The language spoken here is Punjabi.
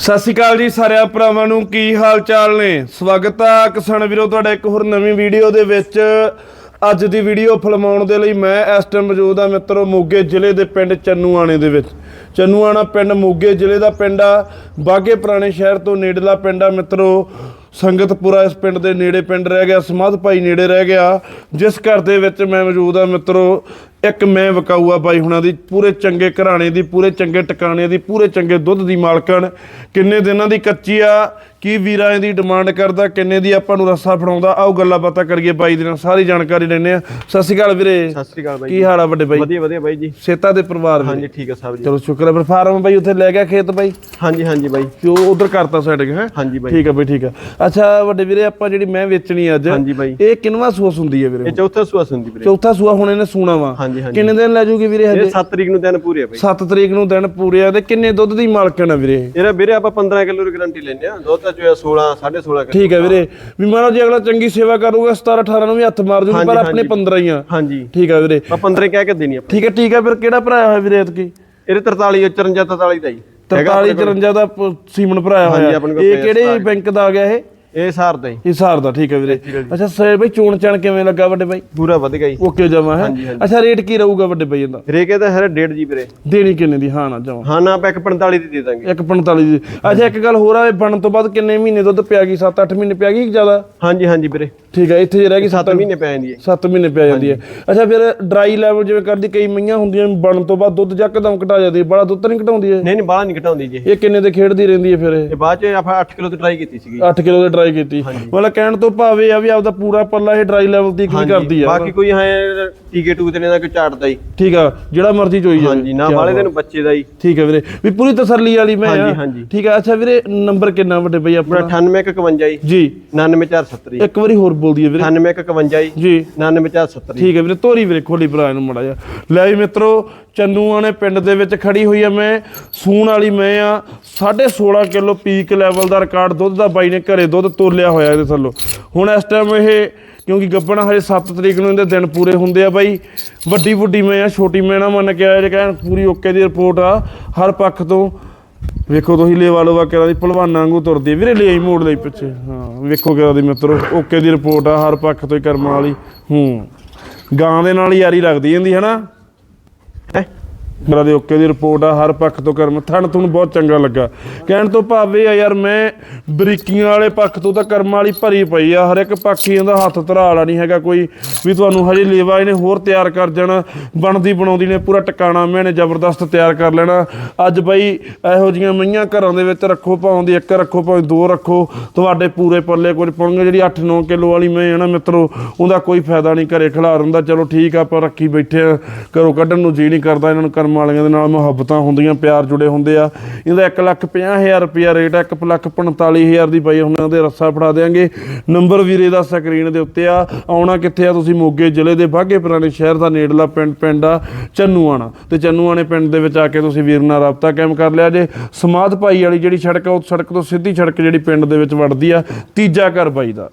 ਸਤਿ ਸ਼੍ਰੀ ਅਕਾਲ ਜੀ ਸਾਰਿਆਂ ਭਰਾਵਾਂ ਨੂੰ, ਕੀ ਹਾਲ ਚਾਲ ਨੇ? ਸਵਾਗਤ ਆ ਕਿਸਾਨ ਵੀਰੋ, ਤੁਹਾਡਾ ਇੱਕ ਹੋਰ ਨਵੀਂ ਵੀਡੀਓ ਦੇ ਵਿੱਚ। ਅੱਜ ਦੀ ਵੀਡੀਓ ਫਿਲਮਾਉਣ ਦੇ ਲਈ ਮੈਂ ਇਸ ਟਾਈਮ ਮੌਜੂਦ ਆ ਮਿੱਤਰੋ, ਮੋਗੇ ਜ਼ਿਲ੍ਹੇ ਦੇ ਪਿੰਡ ਚੰਨੂਆਣੇ ਦੇ ਵਿੱਚ। ਚੰਨੂਆਣਾ ਪਿੰਡ, ਮੋਗੇ ਜ਼ਿਲ੍ਹੇ ਦਾ ਪਿੰਡ ਆ। ਬਾਗੇ ਪੁਰਾਣੇ ਸ਼ਹਿਰ ਤੋਂ ਨੇੜਲਾ ਪਿੰਡ ਆ ਮਿੱਤਰੋ। ਸੰਗਤਪੁਰਾ ਇਸ ਪਿੰਡ ਦੇ ਨੇੜੇ ਪਿੰਡ ਰਹਿ ਗਿਆ, ਸਮਾਧ ਭਾਈ ਨੇੜੇ ਰਹਿ ਗਿਆ। ਜਿਸ ਘਰ ਦੇ ਵਿੱਚ ਮੈਂ ਮੌਜੂਦ ਆ ਮਿੱਤਰੋ ਇੱਕ ਮੈਂ ਵਕਾਊਆ ਬਾਈ ਹੁਣਾਂ ਦੀ ਪੂਰੇ ਚੰਗੇ ਘਰਾਣੇ ਦੀ ਪੂਰੇ ਚੰਗੇ ਟਿਕਾਣੇ ਦੀ ਪੂਰੇ ਚੰਗੇ ਦੁੱਧ ਦੀ ਮਾਲਕਣ। ਕਿੰਨੇ ਦਿਨਾਂ ਦੀ ਕੱਚੀ ਆ ਕੀ ਵੀਰਾਂ ਦੀ ਡਿਮਾਂਡ ਕਰਦਾ ਕਿੰਨੇ ਦੀ ਆਪਾਂ ਨੂੰ ਰੱਸਾ ਫੜਾਉਂਦਾ ਆਓ ਗੱਲਾਂ ਬਾਤਾਂ ਕਰੀਏ ਬਾਈ ਦੇ ਨਾਲ ਸਾਰੀ ਜਾਣਕਾਰੀ ਲੈਣੇ ਆ ਸਤਿ ਸ਼੍ਰੀ ਅਕਾਲ ਵੀਰੇ। ਸਤਿ ਸ੍ਰੀ ਅਕਾਲ ਬਾਈ ਕੀ ਹਾਲ ਆ ਵੱਡੇ ਬਾਈ? ਵਧੀਆ ਵਧੀਆ ਬਾਈ ਜੀ। ਸੇਤਾ ਦੇ ਪਰਿਵਾਰ ਵੀਰੇ। ਹਾਂਜੀ ਠੀਕ ਆ ਸਾਹਿਬ ਜੀ। ਚਲੋ ਸ਼ੁਕਰ ਹੈ ਫਿਰ ਫਾਰਮ ਬਾਈ ਉੱਥੇ ਲੈ ਗਿਆ ਖੇਤ ਬਾਈ? ਹਾਂਜੀ ਹਾਂਜੀ ਬਾਈ। ਤੇ ਉਹ ਉਧਰ ਕਰਤਾ ਸੈਟਿੰਗ ਹੈ? ਹਾਂਜੀ ਬਾਈ। ਠੀਕ ਆ ਬਈ ਠੀਕ ਆ। ਅੱਛਾ ਵੱਡੇ ਵੀਰੇ ਆਪਾਂ ਜਿਹੜੀ ਮੈਂ ਵੇਚਣੀ ਅੱਜ ਹਾਂਜੀ ਬਾਈ। ਇਹ ਕਿੰਨਵਾ ਸੂਸ ਹੁੰਦੀ ਹੈ ਵੀਰੇ? ਇਹ ਚੌਥਾ ਸੁਆਸ ਹੁੰਦੀ ਵੀਰੇ। ਚੌਥਾ ਸੂਆ ਹੁਣ ਇਹਨੇ ਸੂਣਾ ਵਾ। ਹਾਂਜੀ ਹਾਂਜੀ। ਕਿੰਨੇ ਦਿਨ ਲੈ ਜੂਗੀ ਵੀਰੇ ਇਹ ਹਜੇ 7 ਤਰੀਕ ਨੂੰ ਦਿਨ ਪੂਰੇ ਆ ਬਾਈ। 7 ਤਰੀਕ ਨੂੰ ਦਿਨ ਪੂਰੇ ਆ ਤੇ ਕਿੰਨੇ ਦੁੱਧ ਦੀ ਮਾਲਕਣ ਆ ਵੀਰੇ? ਇਹ? ਇਹਦਾ ਵੀਰੇ ਆਪਾਂ 15 ਕਿਲੋ ਦੀ ਗਾਰੰਟੀ ਲੈਨੇ ਆ ਦੁੱਧ ਤਾਂ ਚੋਇਆ 16 16.5 ਕਿਲੋ। ਠੀਕ ਹੈ ਵੀਰੇ। ਵੀ ਮਹਾਰਾਜ ਜੀ ਅਗਲਾ ਚੰਗੀ ਸੇਵਾ ਕਰੂਗਾ 17 18 ਨੂੰ ਵੀ ਹੱਥ ਮਾਰ ਜੂਗੀ ਪਰ ਆਪਣੇ 15 ਹੀ ਆ। ਹਾਂਜੀ। ਠੀਕ ਹੈ ਵੀਰੇ। ਆਪਾਂ 15 ਕਹਿ ਕੇ ਦੇਣੀ ਆਪਾਂ। ਠੀਕ ਹੈ ਠੀਕ ਹੈ ਫਿਰ ਕਿਹੜਾ ਭਰਾਇਆ ਹੋਇਆ ਵੀਰੇ ਐਤਕੀ? ਇਹਦੇ 43 54 43 ਦਾ ਜੀ 43 54 ਦਾ ਸੀਮਨ ਭਰਾਇਆ ਹੋਇਆ। ਇਹ ਕਿਹੜੇ ਬੈਂਕ ਦਾ ਆ ਗਿਆ ਇਹ? ਇਹ ਸਾਰ ਦਾ ਜੀ ਹਿਸਾਰ ਦਾ ਠੀਕ ਹੈ ਵੀਰੇ। ਅੱਛਾ ਸਰ ਬਈ ਚੋਣ ਚਣ ਕਿਵੇਂ ਲੱਗਾ ਵੱਡੇ ਬਾਈ? ਪੂਰਾ ਵਧ ਗਿਆ ਜੀ। ਓਕੇ ਜਮਾ ਹੈ? ਹਾਂਜੀ, ਹਾਂਜੀ। ਅੱਛਾ ਰੇਟ ਕੀ ਰਹੂਗਾ ਵੱਡੇ ਬਾਈ ਇਹਦਾ? ਰੇਕੇ ਦਾ ਹੈ 1.5 ਜੀ ਵੀਰੇ। ਦੇਣੀ ਕਿੰਨੇ ਦੀ? ਹਾਂ ਨਾ ਜਮਾ। ਹਾਂ ਨਾ ਆਪਾਂ 145 ਦੀ ਦੇ ਦਾਂਗੇ। 145 ਦੀ। ਅੱਛਾ ਇੱਕ ਗੱਲ ਹੋਰ ਆ ਇਹ ਬਣਨ ਤੋਂ ਬਾਅਦ ਕਿੰਨੇ ਮਹੀਨੇ ਦੁੱਧ ਪਿਆ ਗਈ? 7-8 ਮਹੀਨੇ ਪਿਆ ਗਈ ਕਿ ਜ਼ਿਆਦਾ? ਹਾਂਜੀ ਹਾਂਜੀ ਵੀਰੇ। ਠੀਕ ਹੈ ਇੱਥੇ ਜੇ ਰਹਿ ਗਈ 7 ਮਹੀਨੇ ਪੈ ਜਾਂਦੀ ਹੈ। 7 ਮਹੀਨੇ ਪਿਆ ਜਾਂਦੀ ਹੈ। ਅੱਛਾ ਫਿਰ ਡਰਾਈ ਲੈਵਲ ਜਿਵੇਂ ਕਰਦੀ ਕਈ ਮਈਆਂ ਹੁੰਦੀਆਂ ਬਣਨ ਤੋਂ ਬਾਅਦ ਦੁੱਧ ਜੱਕਦਮ ਘਟਾ ਜਾਂਦੀ ਹੈ। ਬੜਾ ਦੁੱਧ ਤਾਂ ਨਹੀਂ ਘਟਾਉਂਦੀ ਹੈ ਨਹੀਂ ਨਹੀਂ ਬਾਹਲਾ ਨਹੀਂ ਘਟਾਉਂਦੀ ਜੀ। ਇਹ ਕਿੰਨੇ ਦੇ ਖੇਡਦੀ ਰਹਿੰਦੀ ਹੈ ਫਿਰ ਇਹ? ਬਾਅਦ ਚ ਆਪਾਂ 8 ਕਿਲੋ ਦੀ ਟਰਾਈ ਕੀਤੀ ਸੀਗੀ। 8 ਕਿਲੋ ਦੇ ਟਰਾਈ ਕੀਤੀ। ਮਤਲਬ ਕਹਿਣ ਤੋਂ ਭਾਵੇਂ ਆ ਵੀ ਆਪਦਾ ਪੂਰਾ ਪੱਲਾ ਇਹ ਡਰਾਈ ਲੈਵਲ ਦੀ ਕੀ ਕਰਦੀ ਆ। ਬਾਕੀ ਕੋਈ ਹੈ ਟੀਕੇ ਟੂਕੇ ਦੇਣੇ ਦਾ ਕੋਈ ਝਾੜਦਾ ਹੀ। ਠੀਕ ਆ ਜਿਹੜਾ ਮਰਜ਼ੀ ਚੋਈ ਜਾਵੇ। ਹਾਂਜੀ ਨਾ ਵਾਲੇ ਦਿਨ ਬੱਚੇ ਦਾ ਹੀ। ਠੀਕ ਹੈ ਵੀਰੇ। ਵੀ ਪੂਰੀ ਤਸੱਲੀ ਵਾਲੀ ਮੈਂ ਹਾਂਜੀ। ਠੀਕ ਆ ਅੱਛਾ ਵੀਰੇ ਨੰਬਰ ਕਿੰਨਾ ਵੱਡੇ ਬਈ ਆਪਣਾ? 9851 ਜੀ। ਜੀ। 99470 ਜੀ। ਇੱਕ ਵਾਰੀ ਹੋਰ ਬੋਲ ਦਈਏ ਵੀਰੇ। 9851 ਜੀ। ਜੀ। 99470 ਜੀ। ਠੀਕ ਹੈ ਵੀਰੇ ਤੋਰੀ ਵੀਰੇ ਖੋਲੀ ਭਰਾ ਨੂੰ ਮੜਾ ਜਾ ਲੈ ਵੀ ਮਿੱਤਰੋ ਚੰਨੂਆਂ ਨੇ ਪਿੰਡ ਦੇ ਵਿੱਚ ਖੜੀ ਹੋਈ ਆ ਮੈਂ। ਸੂਣ ਵਾਲੀ ਮੈਂ ਆ। 16.5 ਕਿਲੋ ਪੀਕ ਲੈਵਲ ਦਾ ਰਿਕਾਰਡ ਦੁੱਧ ਦਾ ਬਾਈ ਨੇ ਘਰੇ ਦੁੱਧ ਤੋਲਿਆ ਹੋਇਆ ਇਹਦੇ ਥੱਲੋਂ। ਹੁਣ ਇਸ ਟਾਈਮ ਇਹ ਕਿਉਂਕਿ ਗੱਬਣਾ ਹਜੇ 7 ਤਰੀਕ ਨੂੰ ਇਹਦੇ ਦਿਨ ਪੂਰੇ ਹੁੰਦੇ ਆ ਬਾਈ। ਵੱਡੀ ਵੱਡੀ ਮੈਂ ਆ ਛੋਟੀ ਮੈਂ ਨਾ ਮੰਨ ਕੇ ਆਇਆ ਜੇ ਕਹਿਣ ਪੂਰੀ ਓਕੇ ਦੀ ਰਿਪੋਰਟ ਆ। ਹਰ ਪੱਖ ਤੋਂ ਵੇਖੋ ਤੁਸੀਂ ਲੇਵਾ ਲੋਵਾ ਕਿਹੜਾ ਦੀ ਭਲਵਾਨਾਂ ਵਾਂਗੂ ਤੁਰਦੀ ਆ। ਵੀਰੇ ਲਈ ਮੋੜ ਲਈ ਪਿੱਛੇ ਹਾਂ, ਵੇਖੋ ਕਿਹੜਾ ਦੀ ਮਿੱਤਰੋ, ਓਕੇ ਦੀ ਰਿਪੋਰਟ ਆ, ਹਰ ਪੱਖ ਤੋਂ ਹੀ ਕਰਮਾਂ ਵਾਲੀ ਹੂੰ ਗਾਂ ਦੇ ਨਾਲ ਯਾਰੀ ਲੱਗਦੀ ਜਾਂਦੀ ਹੈ ਨਾ ਹੈਂ? ਮੇਰਾ ਦੇ ਓਕੇ ਦੀ ਰਿਪੋਰਟ ਆ, ਹਰ ਪੱਖ ਤੋਂ ਕਰਮ, ਥਣ ਤੁਹਾਨੂੰ ਬਹੁਤ ਚੰਗਾ ਲੱਗਾ। ਕਹਿਣ ਤੋਂ ਭਾਵ ਇਹ ਆ ਯਾਰ, ਮੈਂ ਬਰੀਕੀਆਂ ਵਾਲੇ ਪੱਖ ਤੋਂ ਤਾਂ ਕਰਮ ਵਾਲੀ ਭਰੀ ਪਈ ਆ, ਹਰ ਇੱਕ ਪੱਖ ਹੀ ਇਹਦਾ ਹੱਥ ਧਰਾ ਵਾਲਾ ਨਹੀਂ ਹੈਗਾ ਕੋਈ, ਵੀ ਤੁਹਾਨੂੰ ਹਜੇ ਲੇਵਾ ਇਹਨੇ ਹੋਰ ਤਿਆਰ ਕਰ ਜਾਣਾ, ਬਣਦੀ ਬਣਾਉਂਦੀ ਨੇ ਪੂਰਾ ਟਿਕਾਣਾ, ਮੈਂ ਮੈਨੇ ਜ਼ਬਰਦਸਤ ਤਿਆਰ ਕਰ ਲੈਣਾ। ਅੱਜ ਬਈ ਇਹੋ ਜੀਆਂ ਮਈਆਂ ਘਰਾਂ ਦੇ ਵਿੱਚ ਰੱਖੋ ਭਾਵੇਂ ਦੀ ਇੱਕ ਰੱਖੋ, ਭਾਵੇਂ ਦੋ ਰੱਖੋ, ਤੁਹਾਡੇ ਪੂਰੇ ਪੱਲੇ ਕੁਝ ਪਾਉਣਗੇ, ਜਿਹੜੀ 8-9 ਕਿਲੋ ਵਾਲੀ ਮੈਂ ਹੈ ਨਾ ਮਿੱਤਰੋ, ਉਹਦਾ ਕੋਈ ਫਾਇਦਾ ਨਹੀਂ ਘਰੇ ਖਿਲਾਰਨ ਦਾ। ਚਲੋ ਠੀਕ ਆ, ਆਪਾਂ ਰੱਖੀ ਬੈਠੇ ਆ, ਘਰੋਂ ਕੱਢਣ ਨੂੰ ਜੀ ਨਹੀਂ ਕਰਦਾ, ਇਹਨਾਂ ਨੂੰ ਕਰਮ ਵਾਲੀਆਂ ਦੇ ਨਾਲ ਮੁਹੱਬਤਾਂ ਹੁੰਦੀਆਂ, ਪਿਆਰ ਜੁੜੇ ਹੁੰਦੇ ਆ। ਇਹਦਾ 1 ਲੱਖ 50000 ਰੁਪਿਆ ਰੇਟ ਆ 1 ਲੱਖ 45000 ਦੀ ਪਾਈ ਉਹਨਾਂ ਦੇ ਰੱਸਾ ਫੜਾ ਦੇਾਂਗੇ ਨੰਬਰ ਵੀਰੇ ਦਾ ਸਕਰੀਨ ਦੇ ਉੱਤੇ ਆ। ਆਉਣਾ ਕਿੱਥੇ ਆ ਤੁਸੀਂ? ਮੋਗੇ ਜ਼ਿਲ੍ਹੇ ਦੇ ਬਾਗੇ ਪੁਰਾਣੇ ਸ਼ਹਿਰ ਦਾ ਨੇੜਲਾ ਪਿੰਡ ਪਿੰਡ ਆ ਚੰਨੂਆਣਾ। ਤੇ ਚੰਨੂਆਣੇ ਪਿੰਡ ਦੇ ਵਿੱਚ ਆ ਕੇ ਤੁਸੀਂ ਵੀਰ ਨਾਲ ਰਾਬਤਾ ਕਾਇਮ ਕਰ ਲਿਆ ਜੇ। ਸਮਾਧ ਭਾਈ ਵਾਲੀ ਜਿਹੜੀ ਸੜਕ ਆ, ਉਹ ਸੜਕ ਤੋਂ ਸਿੱਧੀ ਸੜਕ ਜਿਹੜੀ ਪਿੰਡ ਦੇ ਵਿੱਚ ਵੜਦੀ ਆ, ਤੀਜਾ ਘਰ ਬਾਈ ਦਾ।